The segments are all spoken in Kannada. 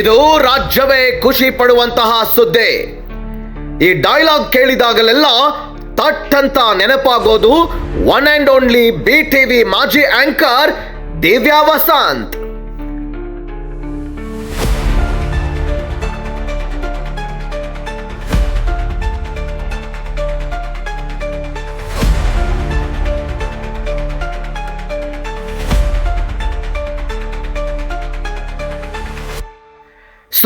ಇದು ರಾಜ್ಯವೇ ಖುಷಿ ಪಡುವಂತಹ ಸುದ್ದಿ. ಈ ಡೈಲಾಗ್ ಕೇಳಿದಾಗಲೆಲ್ಲ ತಟ್ಟಂತ ನೆನಪಾಗೋದು one and only B TV ಮಾಜಿ ಆಂಕರ್ ದಿವ್ಯಾ ವಸಂತ್.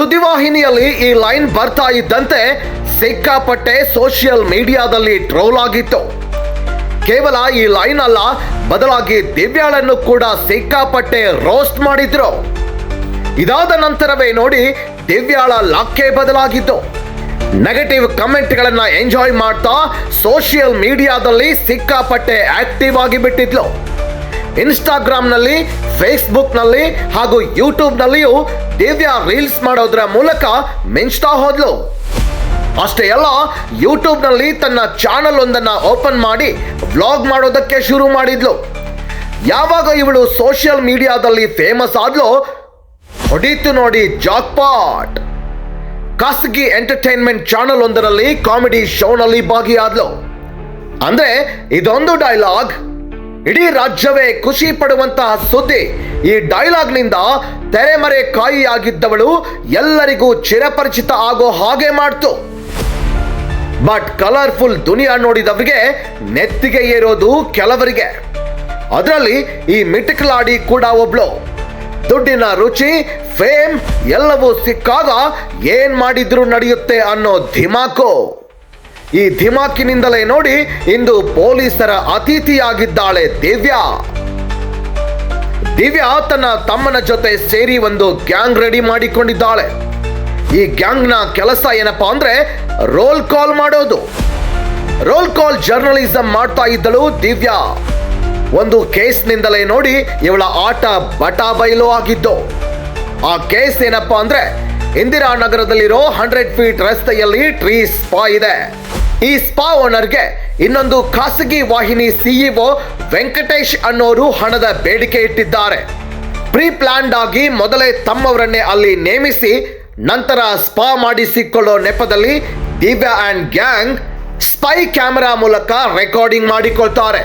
ಸುದ್ದಿವಾಹಿನಿಯಲ್ಲಿ ಈ ಲೈನ್ ಬರ್ತಾ ಇದ್ದಂತೆ ಸಿಕ್ಕಾಪಟ್ಟೆ ಸೋಷಿಯಲ್ ಮೀಡಿಯಾದಲ್ಲಿ ಟ್ರೋಲ್ ಆಗಿತ್ತು. ಕೇವಲ ಈ ಲೈನ್ ಅಲ್ಲ, ಬದಲಾಗಿ ದಿವ್ಯಾಳನ್ನು ಕೂಡ ಸಿಕ್ಕಾಪಟ್ಟೆ ರೋಸ್ಟ್ ಮಾಡಿದ್ರು. ಇದಾದ ನಂತರವೇ ನೋಡಿ ದಿವ್ಯಾಳ ಲಾಕ್ಕೆ ಬದಲಾಗಿತ್ತು. ನೆಗೆಟಿವ್ ಕಮೆಂಟ್ಗಳನ್ನು ಎಂಜಾಯ್ ಮಾಡ್ತಾ ಸೋಷಿಯಲ್ ಮೀಡಿಯಾದಲ್ಲಿ ಸಿಕ್ಕಾಪಟ್ಟೆ ಆಕ್ಟಿವ್ ಆಗಿ ಬಿಟ್ಟಿದ್ಲು ಇನ್ಸ್ಟಾಗ್ರಾಮ್ನಲ್ಲಿ ಫೇಸ್ಬುಕ್ನಲ್ಲಿ ಹಾಗೂ ಯೂಟ್ಯೂಬ್ನಲ್ಲಿಯೂ ದಿವ್ಯಾ ರೀಲ್ಸ್ ಮಾಡೋದ್ರ ಮೂಲಕ ಮಿಂಚ್ತಾ ಹೋದ್ಲು. ಅಷ್ಟೇ ಅಲ್ಲ ಯೂಟ್ಯೂಬ್ನಲ್ಲಿ ತನ್ನ ಚಾನಲ್ ಒಂದನ್ನು ಓಪನ್ ಮಾಡಿ ವ್ಲಾಗ್ ಮಾಡೋದಕ್ಕೆ ಶುರು ಮಾಡಿದ್ಲು. ಯಾವಾಗ ಇವಳು ಸೋಷಿಯಲ್ ಮೀಡಿಯಾದಲ್ಲಿ ಫೇಮಸ್ ಆದ್ಲೋ, ಹೊಡೀತು ನೋಡಿ ಜಾಕ್ಪಾಟ್. ಖಾಸಗಿ ಎಂಟರ್ಟೈನ್ಮೆಂಟ್ ಚಾನಲ್ ಒಂದರಲ್ಲಿ ಕಾಮಿಡಿ ಶೋನಲ್ಲಿ ಭಾಗಿಯಾದ್ಲು. ಅಂದ್ರೆ ಇದೊಂದು ಡೈಲಾಗ್. ಇಡೀ ರಾಜ್ಯವೇ ಖುಷಿ ಪಡುವಂತಹ ಸುದ್ದಿ. ಈ ಡೈಲಾಗ್ನಿಂದ ತೆರೆಮರೆ ಕಾಯಿಯಾಗಿದ್ದವಳು ಎಲ್ಲರಿಗೂ ಚಿರಪರಿಚಿತ ಆಗೋ ಹಾಗೆ ಮಾಡ್ತು. ಬಟ್ ಕಲರ್ಫುಲ್ ದುನಿಯಾ ನೋಡಿದವರಿಗೆ ನೆತ್ತಿಗೆ ಏರೋದು ಕೆಲವರಿಗೆ. ಅದರಲ್ಲಿ ಈ ಮಿಟಕಲಾಡಿ ಕೂಡ ಒಬ್ಳು. ದುಡ್ಡಿನ ರುಚಿ ಫೇಮ್ ಎಲ್ಲವೂ ಸಿಕ್ಕಾಗ ಏನ್ ಮಾಡಿದ್ರು ನಡೆಯುತ್ತೆ ಅನ್ನೋ ಧಿಮಾಕು. ಈ ಧಿಮಾಕಿನಿಂದಲೇ ನೋಡಿ ಇಂದು ಪೊಲೀಸರ ಅತಿಥಿಯಾಗಿದ್ದಾಳೆ ದಿವ್ಯಾ. ದಿವ್ಯಾ ತನ್ನ ತಮ್ಮನ ಜೊತೆ ಸೇರಿ ಒಂದು ಗ್ಯಾಂಗ್ ರೆಡಿ ಮಾಡಿಕೊಂಡಿದ್ದಾಳೆ. ಈ ಗ್ಯಾಂಗ್ನ ಕೆಲಸ ಏನಪ್ಪಾ ಅಂದ್ರೆ ರೋಲ್ ಕಾಲ್ ಮಾಡೋದು. ರೋಲ್ ಕಾಲ್ ಜರ್ನಲಿಸಂ ಮಾಡ್ತಾ ಇದ್ದಳು ದಿವ್ಯಾ. ಒಂದು ಕೇಸ್ನಿಂದಲೇ ನೋಡಿ ಇವಳ ಆಟ ಬಟಾ ಬಯಲು ಆಗಿದ್ದು. ಆ ಕೇಸ್ ಏನಪ್ಪಾ ಅಂದ್ರೆ ಇಂದಿರಾನಗರದಲ್ಲಿರೋ ಹಂಡ್ರೆಡ್ ಫೀಟ್ ರಸ್ತೆಯಲ್ಲಿ ಟ್ರೀ ಸ್ಪಾ ಇದೆ. ಈ ಸ್ಪಾ ಓನರ್ಗೆ ಇನ್ನೊಂದು ಖಾಸಗಿ ವಾಹಿನಿ ಸಿಇಒ ವೆಂಕಟೇಶ್ ಅನ್ನೋರು ಹಣದ ಬೇಡಿಕೆ ಇಟ್ಟಿದ್ದಾರೆ. ಪ್ರೀ ಪ್ಲಾನ್ಡ್ ಆಗಿ ಮೊದಲೇ ತಮ್ಮವರನ್ನೇ ಅಲ್ಲಿ ನೇಮಿಸಿ ನಂತರ ಸ್ಪಾ ಮಾಡಿಸಿಕೊಳ್ಳೋ ನೆಪದಲ್ಲಿ Divya and gang spy camera ಮೂಲಕ ರೆಕಾರ್ಡಿಂಗ್ ಮಾಡಿಕೊಳ್ತಾರೆ.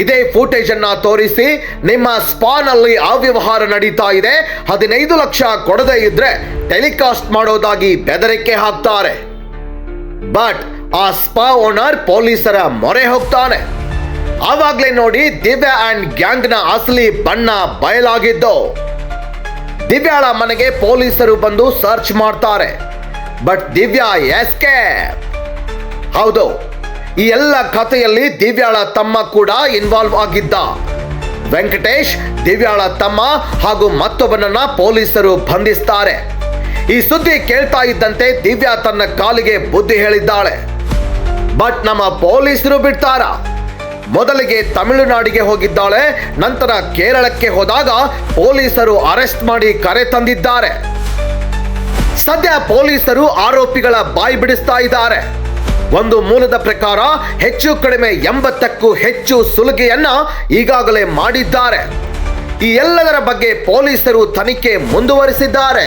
ಇದೇ ಫುಟೇಜ್ ಅನ್ನ ತೋರಿಸಿ ನಿಮ್ಮ ಸ್ಪಾನಲ್ಲಿ ಅವ್ಯವಹಾರ ನಡೀತಾ ಇದೆ. ಹದಿನೈದು ಲಕ್ಷ ಕೊಡದೇ ಇದ್ರೆ ಟೆಲಿಕಾಸ್ಟ್ ಮಾಡೋದಾಗಿ ಬೆದರಿಕೆ ಹಾಕ್ತಾರೆ. ಬಟ್ ಆ ಸ್ಪಾ ಓನರ್ ಪೊಲೀಸರ ಮೊರೆ ಹೋಗ್ತಾನೆ. ಆವಾಗ್ಲೇ ನೋಡಿ ದಿವ್ಯಾ ಅಂಡ್ ಗ್ಯಾಂಗ್ನ ಅಸಲಿ ಬಣ್ಣ ಬಯಲಾಗಿದ್ದು. ದಿವ್ಯಾಳ ಮನೆಗೆ ಪೊಲೀಸರು ಬಂದು ಸರ್ಚ್ ಮಾಡ್ತಾರೆ. ಬಟ್ ದಿವ್ಯಾ ಎಸ್ಕೆ ಹೌದು, ಈ ಎಲ್ಲ ಕಥೆಯಲ್ಲಿ ದಿವ್ಯಾಳ ತಮ್ಮ ಕೂಡ ಇನ್ವಾಲ್ವ್ ಆಗಿದ್ದ. ವೆಂಕಟೇಶ್, ದಿವ್ಯಾಳ ತಮ್ಮ ಹಾಗೂ ಮತ್ತೊಬ್ಬನನ್ನ ಪೊಲೀಸರು ಬಂಧಿಸ್ತಾರೆ. ಈ ಸುದ್ದಿ ಕೇಳ್ತಾ ಇದ್ದಂತೆ ದಿವ್ಯಾ ತನ್ನ ಕಾಲಿಗೆ ಬುದ್ಧಿ ಹೇಳಿದ್ದಾಳೆ. ಬಟ್ ನಮ್ಮ ಪೊಲೀಸರು ಬಿಡ್ತಾರ. ಮೊದಲಿಗೆ ತಮಿಳುನಾಡಿಗೆ ಹೋಗಿದ್ದಾಳೆ, ನಂತರ ಕೇರಳಕ್ಕೆ ಹೋದಾಗ ಪೊಲೀಸರು ಅರೆಸ್ಟ್ ಮಾಡಿ ಕರೆ ತಂದಿದ್ದಾರೆ. ಸದ್ಯ ಪೊಲೀಸರು ಆರೋಪಿಗಳ ಬಾಯಿ ಬಿಡಿಸ್ತಾ ಇದ್ದಾರೆ. ಒಂದು ಮೂಲದ ಪ್ರಕಾರ ಹೆಚ್ಚು ಕಡಿಮೆ ಎಂಬತ್ತಕ್ಕೂ ಹೆಚ್ಚು ಸುಲಿಗೆಯನ್ನ ಈಗಾಗಲೇ ಮಾಡಿದ್ದಾರೆ. ಈ ಎಲ್ಲದರ ಬಗ್ಗೆ ಪೊಲೀಸರು ತನಿಖೆ ಮುಂದುವರಿಸಿದ್ದಾರೆ.